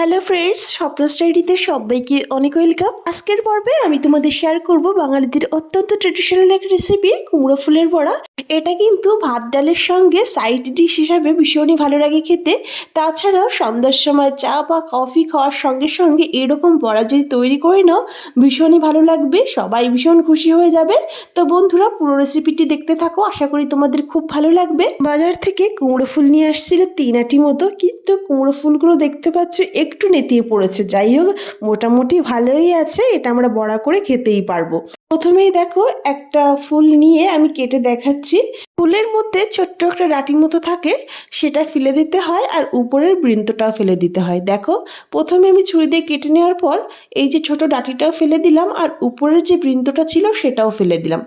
Hello friends স্বপ্ন স্টাডিতে সবাইকে অনেক ওয়েলকাম আজকের পর্বে আমি তোমাদের শেয়ার করব বাঙালিদের অত্যন্ত ট্রেডিশনাল এক রেসিপি কুমড়ো ফুলের বড়া। এটা কিন্তু ভাত ডালের সঙ্গে সাইড ডিশ হিসাবে ভীষণই ভালো লাগে খেতে। তাছাড়াও সন্ধ্যার সময় চা বা কফি খাওয়ার সঙ্গে সঙ্গে এরকম বড়া যদি তৈরি করে নাও, ভীষণই ভালো লাগবে, সবাই ভীষণ খুশি হয়ে যাবে। তো বন্ধুরা, পুরো রেসিপিটি দেখতে থাকো, আশা করি তোমাদের খুব ভালো লাগবে। বাজার থেকে কুমড়ো ফুল নিয়ে আসছিল তিন আটি মতো, কিন্তু কুমড়ো ফুলগুলো দেখতে পাচ্ছ একটু নেতিয়ে পড়েছে। যাই হোক মোটামুটি ভালোই আছে এটা আমরা বড়া করে খেতেই পারব। প্রথমেই দেখো একটা ফুল নিয়ে আমি কেটে দেখাচ্ছি। ফুলের মধ্যে ছোট্ট একটা ডাটির মতো থাকে, সেটা ফেলে দিতে হয় আর উপরের বৃন্তটাও ফেলে দিতে হয়। দেখো, প্রথমে আমি ছুরি দিয়ে কেটে নেওয়ার পর এই যে ছোট ডাটিটাও ফেলে দিলাম আর উপরের যে বৃন্তটা ছিল সেটাও ফেলে দিলাম।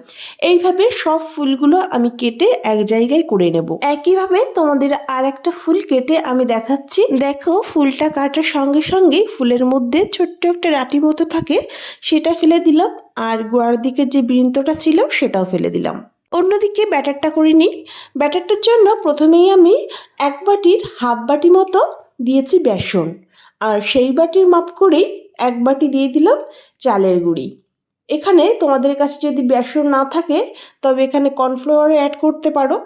এইভাবে সব ফুলগুলো আমি কেটে এক জায়গায় করে নেব। একইভাবে তোমাদের আর একটা ফুল কেটে আমি দেখাচ্ছি। দেখো, ফুলটা কাটার সঙ্গে সঙ্গে ফুলের মধ্যে ছোট্ট একটা ডাটি মতো থাকে, সেটা ফেলে দিলাম আর গোড়ার দিকের যে বৃন্তটা ছিল সেটাও ফেলে দিলাম। অন্যদিকে ব্যাটারটা করে নিই। ব্যাটারটার জন্য প্রথমেই আমি এক বাটির হাফ বাটি মতো দিয়েছি বেসন। আর সেই বাটির মাপ করেই এক বাটি দিয়ে দিলাম চালের গুঁড়ি। এখানে তোমাদের কাছে যদি বেসন না থাকে, তবে এখানে কর্নফ্লাওয়ার অ্যাড করতে পারো।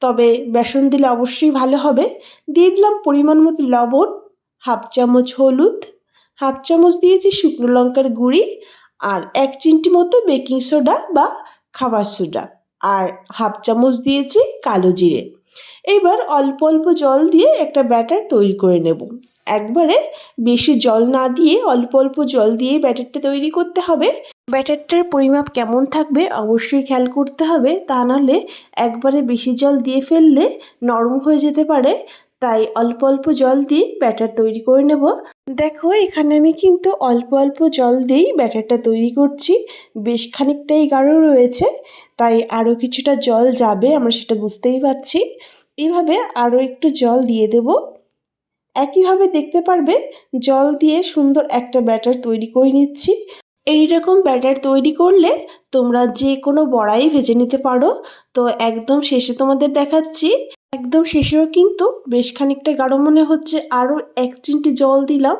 তবে বেসন দিলে অবশ্যই ভালো হবে। দিয়ে দিলাম পরিমাণ মতো লবণ, হাফ চামচ হলুদ, হাফ চামচ দিয়েছি শুকনো লঙ্কার গুঁড়ি আর এক চিমটি মতো বেকিং সোডা বা খাবার সোডা আর হাফ চামচ দিয়েছি কালো জিরে। এবার অল্প অল্প জল দিয়ে একটা ব্যাটার তৈরি করে নেব। একবারে বেশি জল না দিয়ে অল্প অল্প জল দিয়ে ব্যাটারটা তৈরি করতে হবে। ব্যাটারটার পরিমাপ কেমন থাকবে অবশ্যই খেয়াল করতে হবে। তা নাহলে একবারে বেশি জল দিয়ে ফেললে নরম হয়ে যেতে পারে। তাই অল্প অল্প জল দিয়ে ব্যাটার তৈরি করে নেব। দেখো, এখানে আমি কিন্তু অল্প অল্প জল দিয়েই ব্যাটারটা তৈরি করছি। বেশ খানিকটাই গাঢ় রয়েছে, তাই আরও কিছুটা জল যাবে, আমরা সেটা বুঝতেই পারছি। এইভাবে আরও একটু জল দিয়ে দেব। একইভাবে দেখতে পারবে, জল দিয়ে সুন্দর একটা ব্যাটার তৈরি করে নিচ্ছি। এই রকম ব্যাটার তৈরি করলে তোমরা যে কোনো বড়াই ভেজে নিতে পারো। তো একদম শেষে তোমাদের দেখাচ্ছি। একদম শেষেও কিন্তু বেশ খানিকটা গাঢ় মনে হচ্ছে, আরও এক চিমটি জল দিলাম।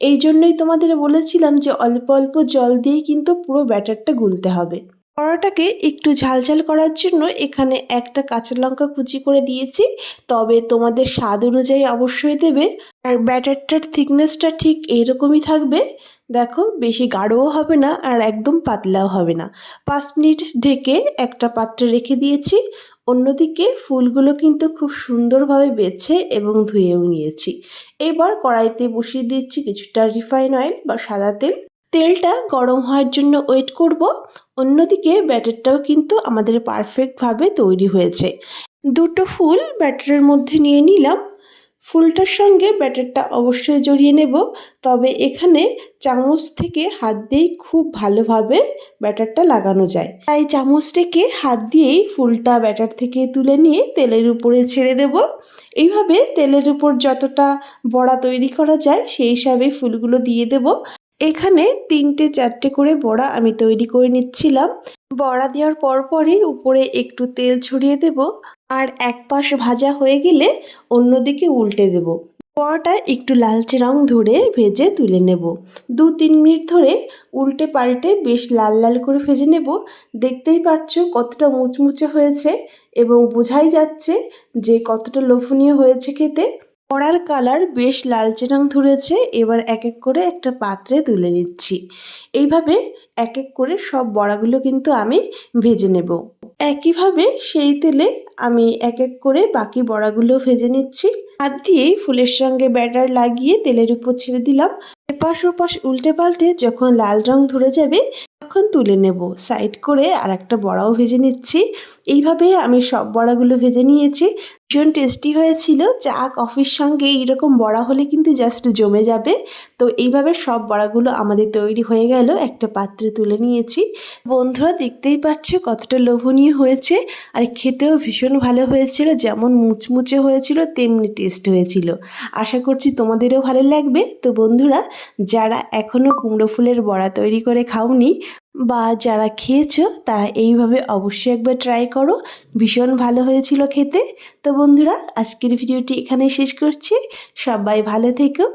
এই জন্যই তোমাদের বলেছিলাম যে অল্প অল্প জল দিয়েই কিন্তু পুরো ব্যাটারটা গুলতে হবে। পরোটাকে একটু ঝালঝাল করার জন্য এখানে একটা কাঁচা লঙ্কা কুচি করে দিয়েছি, তবে তোমাদের স্বাদ অনুযায়ী অবশ্যই দেবে। আর ব্যাটারটার থিকনেসটা ঠিক এইরকমই থাকবে। দেখো, বেশি গাঢ়ও হবে না আর একদম পাতলাও হবে না। পাঁচ মিনিট ঢেকে একটা পাত্রে রেখে দিয়েছি। অন্যদিকে ফুলগুলো কিন্তু খুব সুন্দরভাবে বেছে এবং ধুয়েও নিয়েছি। এবার কড়াইতে বসিয়ে দিচ্ছি কিছুটা রিফাইন অয়েল বা সাদা তেল। তেলটা গরম হওয়ার জন্য ওয়েট করব। অন্যদিকে ব্যাটারটাও কিন্তু আমাদের পারফেক্টভাবে তৈরি হয়েছে। দুটো ফুল ব্যাটারের মধ্যে নিয়ে নিলাম। ফুলটার সঙ্গে ব্যাটারটা অবশ্যই জড়িয়ে নেব। তবে এখানে চামচ থেকে হাত দিয়েই খুব ভালোভাবে ব্যাটারটা লাগানো যায়। তাই চামচটাকে হাত দিয়েই ফুলটা ব্যাটার থেকে তুলে নিয়ে তেলের উপরে ছেড়ে দেব। এইভাবে তেলের উপর যতটা বড়া তৈরি করা যায় সেই হিসাবে ফুলগুলো দিয়ে দেব। এখানে তিনটে চারটে করে বড়া আমি তৈরি করে নিচ্ছিলাম। বড়া দেওয়ার পরপরই উপরে একটু তেল ছড়িয়ে দেব আর এক পাশ ভাজা হয়ে গেলে অন্যদিকে উল্টে দেব। বড়াটা একটু লালচে রং ধরে ভেজে তুলে নেব। দু তিন মিনিট ধরে উল্টে পাল্টে বেশ লাল লাল করে ভেজে নেব। দেখতেই পাচ্ছ কতটা মুচমুচে হয়েছে এবং বোঝাই যাচ্ছে যে কতটা লোভনীয় হয়েছে খেতে। বড়ার কালার বেশ লালচে রং ধরেছে, এবার এক এক করে একটা পাত্রে তুলে নিচ্ছি। এইভাবে এক এক করে সব বড়াগুলো কিন্তু আমি ভেজে নেব। একইভাবে সেই তেলে আমি এক এক করে বাকি বড়াগুলো ভেজে নিচ্ছি। হাত দিয়েই ফুলের সঙ্গে ব্যাটার লাগিয়ে তেলের উপর ছেড়ে দিলাম। এপাশ ওপাশ উল্টে পাল্টে যখন লাল রং ধরে যাবে তখন তুলে নেব। সাইড করে আর একটা বড়াও ভেজে নিচ্ছি। এইভাবে আমি সব বড়াগুলো ভেজে নিয়েছি। ভীষণ টেস্টি হয়েছিল। চা কফির সঙ্গে এইরকম বড়া হলে কিন্তু জাস্ট জমে যাবে। তো এইভাবে সব বড়াগুলো আমাদের তৈরি হয়ে গেল। একটা পাত্রে তুলে নিয়েছি। বন্ধুরা দেখতেই পাচ্ছ কতটা লোভনীয় হয়েছে আর খেতেও ভীষণ ভালো হয়েছিল। যেমন মুচমুচে হয়েছিল, তেমনি টেস্ট হয়েছিল। আশা করছি তোমাদেরও ভালো লাগবে। তো বন্ধুরা, যারা এখনও কুমড়ো ফুলের বড়া তৈরি করে খাওনি বা যারা খেয়েছো, তারা এইভাবে অবশ্যই একবার ট্রাই করো। ভীষণ ভালো হয়েছিল খেতে। তো বন্ধুরা, আজকের ভিডিওটি এখানেই শেষ করছি। সবাই ভালো থেকো।